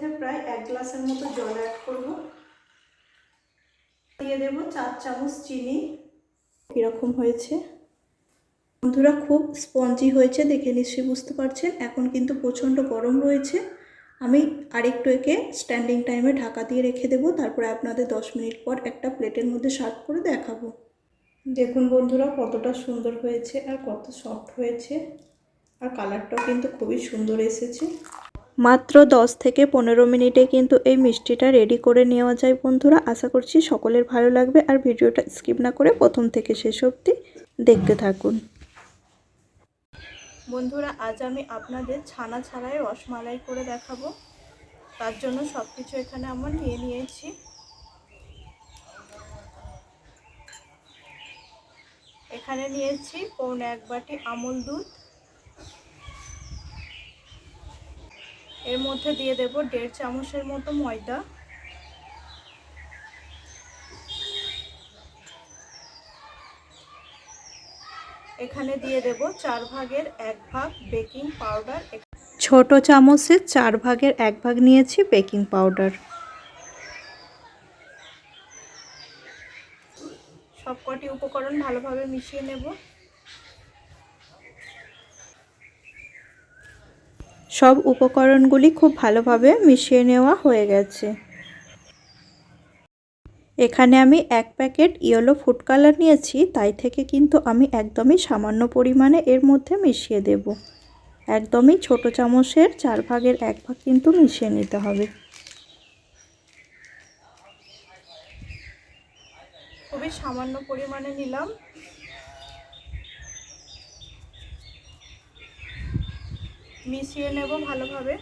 মধ্যে প্রায় এক গ্লাসের মতো জল অ্যাড করব। দিয়ে দেব চার চামচ চিনি। এরকম হয়েছে? বন্ধুরা, খুব স্পঞ্জি হয়েছে দেখে নিশ্চয়ই বুঝতে পারছেন। এখন কিন্তু প্রচণ্ড গরম রয়েছে। আমি আরেকটু একে স্ট্যান্ডিং টাইমে ঢাকা দিয়ে রেখে দেবো। তারপরে আপনাদের দশ মিনিট পর একটা প্লেটের মধ্যে সার্ভ করে দেখাবো। দেখুন বন্ধুরা, কতটা সুন্দর হয়েছে আর কত সফট হয়েছে। আর কালারটাও কিন্তু খুবই সুন্দর এসেছে। মাত্র দশ থেকে পনেরো মিনিটে কিন্তু এই মিষ্টিটা রেডি করে নেওয়া যায় বন্ধুরা। আশা করছি সকলের ভালো লাগবে আর ভিডিওটা স্কিপ না করে প্রথম থেকে শেষ অবধি দেখতে থাকুন। বন্ধুরা, আজ আমি আপনাদের ছানা ছাড়াই রসমালাই করে দেখাবো। তার জন্য সব কিছু এখানে আমার নিয়ে নিয়েছি। এখানে নিয়েছি পৌনে এক বাটি আমল দুধ। এর মধ্যে দিয়ে দেব দেড় চামচের মতো ময়দা। এখানে দিয়ে দেব চার ভাগের এক ভাগ বেকিং পাউডার। ছোট চামচের চার ভাগের এক ভাগ নিয়েছি বেকিং পাউডার। সবকটি উপকরণ ভালোভাবে মিশিয়ে নেব। সব উপকরণগুলি খুব ভালোভাবে মিশিয়ে নেওয়া হয়ে গেছে। এখানে আমি এক প্যাকেট ইয়েলো ফুড কালার নিয়েছি, তাই থেকে কিন্তু আমি একদমই সামান্য পরিমাণে এর মধ্যে মিশিয়ে দেব। একদমই ছোট চামচের চার ভাগের এক ভাগ কিন্তু মিশিয়ে নিতে হবে। খুবই সামান্য পরিমাণে নিলাম। মিশিয়ে নেব ভালোভাবে।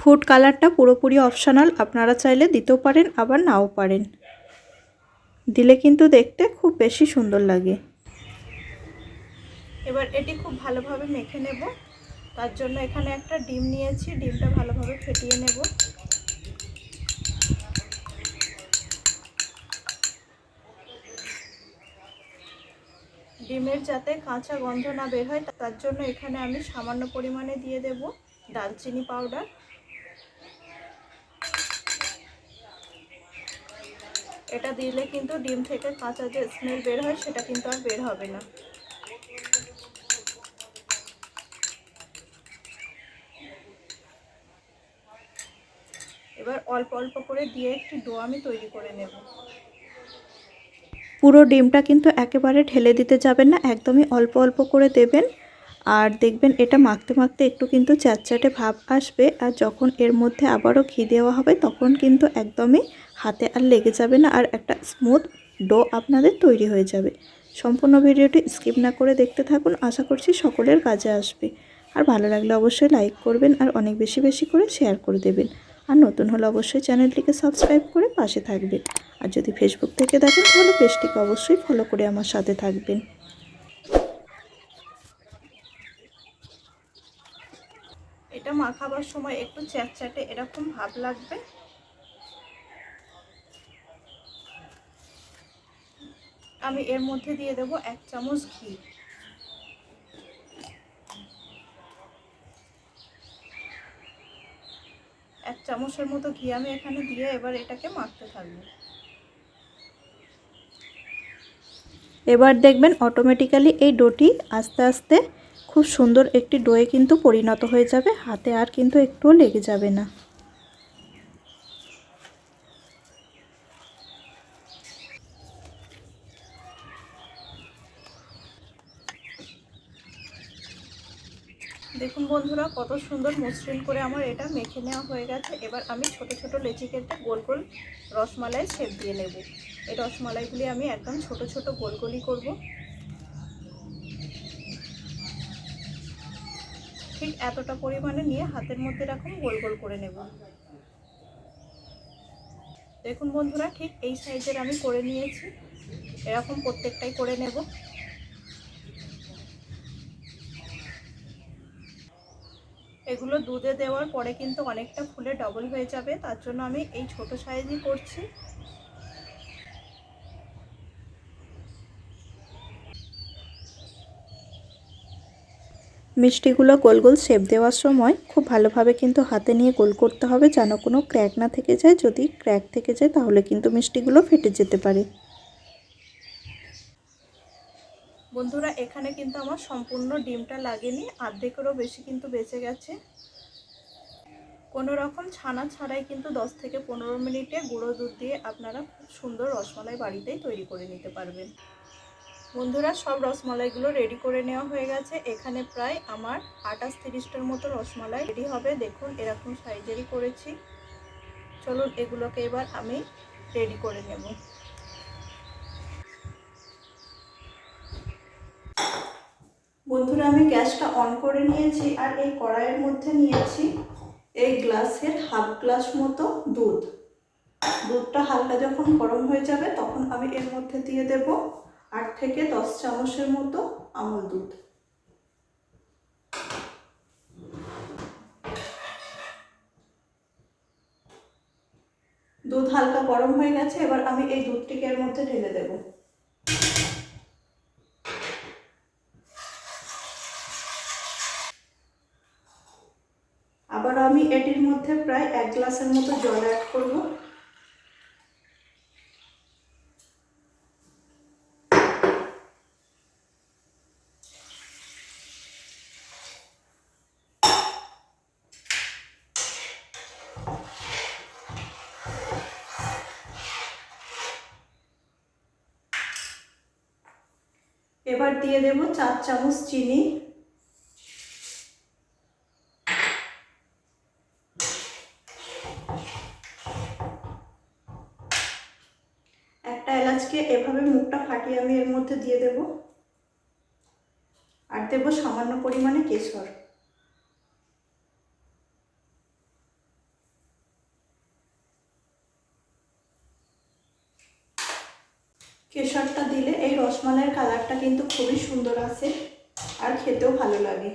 ফুড কালারটা পুরোপুরি অপশনাল আপনারা চাইলে দিতেও পারেন আবার নাও পারেন। দিলে কিন্তু দেখতে খুব বেশি সুন্দর লাগে। এবার এটি খুব ভালোভাবে মেখে নেব। তার জন্য এখানে একটা ডিম নিয়েছি ডিমটা ভালোভাবে ফেটিয়ে নেব। ডিমের যাতে কাঁচা গন্ধ না বের হয়, তার জন্য এখানে আমি সামান্য পরিমাণে দিয়ে দেব দালচিনি পাউডার। এটা দিলে কিন্তু ডিম থেকে কাঁচা যে স্মেল বের হয়, সেটা কিন্তু আর বের হবে না। এবার অল্প অল্প করে দিয়ে একটি ডো আমি তৈরি করে নেব। পুরো ডিমটা কিন্তু একেবারে ঢেলে দিতে যাবেন না, একদমই অল্প অল্প করে দেবেন। আর দেখবেন এটা মাখতে মাখতে একটু কিন্তু চ্যাটচ্যাটে ভাব আসবে, আর যখন এর মধ্যে আবারও ঘি দেওয়া হবে তখন কিন্তু একদমই হাতে আর লেগে যাবে না, আর একটা স্মুথ ডো আপনাদের তৈরি হয়ে যাবে। সম্পূর্ণ ভিডিওটি স্কিপ না করে দেখতে থাকুন, আশা করছি সকলের কাজে আসবে। আর ভালো লাগলে অবশ্যই লাইক করবেন, আর অনেক বেশি বেশি করে শেয়ার করে দেবেন। আর নতুন হলে অবশ্যই চ্যানেলটিকে সাবস্ক্রাইব করে পাশে থাকবেন। আর যদি ফেসবুক থেকে দেখেন, তাহলে পেজটিকে অবশ্যই ফলো করে আমার সাথে থাকবেন। এটা মাখাবার সময় একটু চ্যাটচ্যাটে এরকম ভাব লাগবে। আমি এর মধ্যে দিয়ে দেব এক চামচ ঘি। এক চামচের মতো ঘি আমি এখানে দিয়ে এবার এটাকে মাখতে থাকব। এবার দেখবেন অটোমেটিক্যালি এই ডোটি আস্তে আস্তে খুব সুন্দর একটি ডোয়ে কিন্তু পরিণত হয়ে যাবে, হাতে আর কিন্তু একটুও লেগে যাবে না দেখুন বন্ধুরা, কত সুন্দর মসৃণ করে আমার এটা মেখে নেওয়া হয়ে গেছে। এবার আমি ছোট ছোট লেচি কেটে গোল গোল রসমালাই শেপ দিয়ে নেব। এই রসমালাইগুলি আমি একদম ছোট ছোট গোল গোলই করব। ঠিক এতটা পরিমাণে নিয়ে হাতের মধ্যে এরকম গোল গোল করে নেব। দেখুন বন্ধুরা, ঠিক এই সাইজের আমি করে নিয়েছি। এরকম প্রত্যেকটাই করে নেব। এগুলো দুধে দেওয়ার পরে কিন্তু অনেকটা ফুলে ডবল হয়ে যাবে, তার জন্য আমি এই ছোট সাইজই করছি। মিষ্টিগুলো গোল গোল শেপ দেওয়ার সময় খুব ভালোভাবে কিন্তু হাতে নিয়ে গোল করতে হবে, যেন কোনো ক্র্যাক না থেকে যায়। যদি ক্র্যাক থেকে যায়, তাহলে কিন্তু মিষ্টিগুলো ফেটে যেতে পারে। বন্ধুরা, এখানে কিন্তু আমার সম্পূর্ণ ডিমটা লাগেনি, অর্ধেকেরও বেশি কিন্তু বেঁচে গেছে। কোনো রকম ছানা ছাড়াই কিন্তু 10 থেকে পনেরো মিনিটে গুঁড়ো দুধ দিয়ে আপনারা খুব সুন্দর রসমালাই বাড়িতেই তৈরি করে নিতে পারবেন। বন্ধুরা, সব রসমালাইগুলো রেডি করে নেওয়া হয়ে গেছে। এখানে প্রায় আমার আটাশ তিরিশটার মতো রসমালাই রেডি হবে। দেখুন, এরকম সাইজেরই করেছি। চলুন, এগুলোকে এবার আমি রেডি করে নেব। বন্ধুরা আমি গ্যাসটা অন করে নিয়েছি আর এই কড়াইয়ের মধ্যে নিয়েছি এই গ্লাসের হাফ গ্লাস মতো দুধ। দুধটা হালকা যখন গরম হয়ে যাবে তখন আমি এর মধ্যে দিয়ে দেব আট থেকে দশ চামচের মতো আমল দুধ। দুধ হালকা গরম হয়ে গেছে, এবার আমি এই দুধটিকে এর মধ্যে ঢেলে দেবো। আবার আমি এটির মধ্যে প্রায় এক গ্লাসের মতো জল অ্যাড করব। এবার দিয়ে দেব চার চামচ চিনি একটা এলাচকে এভাবে মুখটা ফাটিয়ে আমি এর মধ্যে দিয়ে দেব। আর দেব সামান্য পরিমাণে কেশর। কেশরটা দিলে এই রসমালাইয়ের কালারটা কিন্তু খুবই সুন্দর আসে আর খেতেও ভালো লাগে।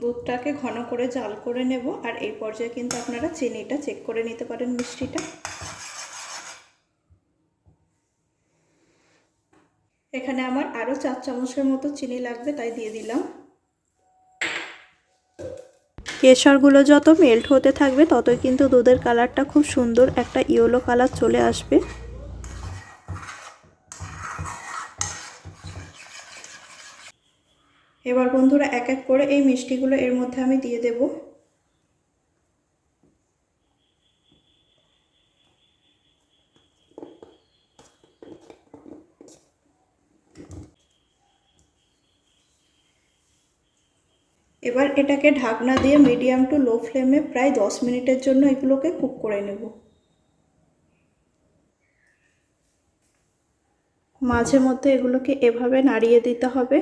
দুধটাকে ঘন করে জাল করে নেব আর এই পর্যায়ে কিন্তু আপনারা চিনিটা চেক করে নিতে পারেন মিষ্টিটা। এখানে আমার আরও চার চামচের মতো চিনি লাগবে, তাই দিয়ে দিলাম। কেশরগুলো যত মেল্ট হতে থাকবে, ততই কিন্তু দুধের কালারটা খুব সুন্দর একটা ইয়েলো কালার চলে আসবে। এবার বন্ধুরা এক এক করে এই মিষ্টিগুলো এর মধ্যে আমি দিয়ে দেব। এবার এটাকে ঢাকনা দিয়ে মিডিয়াম টু লো ফ্লেমে প্রায় দশ মিনিটের জন্য এগুলোকে কুক করে নেব। মাঝে মধ্যে এগুলোকে এভাবে নাড়িয়ে দিতে হবে।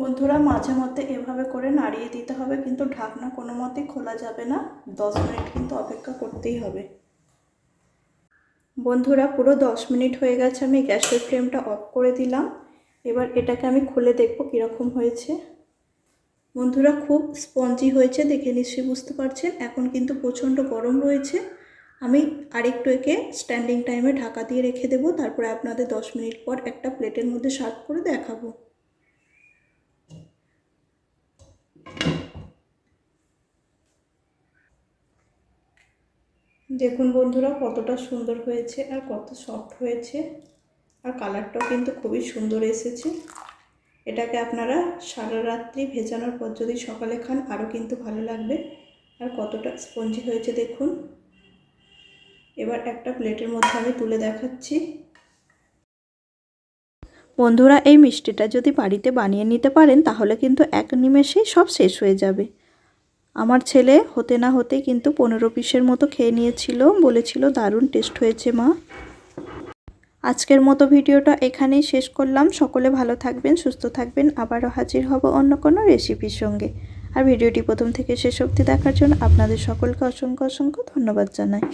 বন্ধুরা, মাঝে মধ্যে এভাবে করে নাড়িয়ে দিতে হবে, কিন্তু ঢাকনা কোনো মতেই খোলা যাবে না। দশ মিনিট কিন্তু অপেক্ষা করতেই হবে। বন্ধুরা, পুরো দশ মিনিট হয়ে গেছে, আমি গ্যাসের ফ্লেমটা অফ করে দিলাম। এবার এটাকে আমি খুলে দেখব কীরকম হয়েছে। বন্ধুরা, খুব স্পঞ্জি হয়েছে, দেখে নিশ্চয়ই বুঝতে পারছেন। এখন কিন্তু প্রচণ্ড গরম রয়েছে। আমি আরেকটু একে স্ট্যান্ডিং টাইমে ঢাকা দিয়ে রেখে দেবো, তারপরে আপনাদের দশ মিনিট পর একটা প্লেটের মধ্যে সার্ভ করে দেখাবো। দেখুন বন্ধুরা, কতটা সুন্দর হয়েছে আর কত সফট হয়েছে। আর কালারটাও কিন্তু খুবই সুন্দর এসেছে। এটাকে আপনারা সারা রাত্রি ভেজানোর পর যদি সকালে খান, আরও কিন্তু ভালো লাগবে। আর কতটা স্পঞ্জি হয়েছে দেখুন। এবার একটা প্লেটের মধ্যে আমি তুলে দেখাচ্ছি। বন্ধুরা, এই মিষ্টিটা যদি বাড়িতে বানিয়ে নিতে পারেন, তাহলে কিন্তু এক নিমেষেই সব শেষ হয়ে যাবে। আমার ছেলে হতে না হতে কিন্তু পনেরো পিসের মতো খেয়ে নিয়েছিল, বলেছিল, দারুণ টেস্ট হয়েছে, মা। আজকের মতো ভিডিওটা এখানেই শেষ করলাম। সকলে ভালো থাকবেন, সুস্থ থাকবেন। আবারও হাজির হব অন্য কোনো রেসিপির সঙ্গে। আর ভিডিওটি প্রথম থেকে শেষ অবধি দেখার জন্য আপনাদের সকলকে অসংখ্য অসংখ্য ধন্যবাদ জানাই।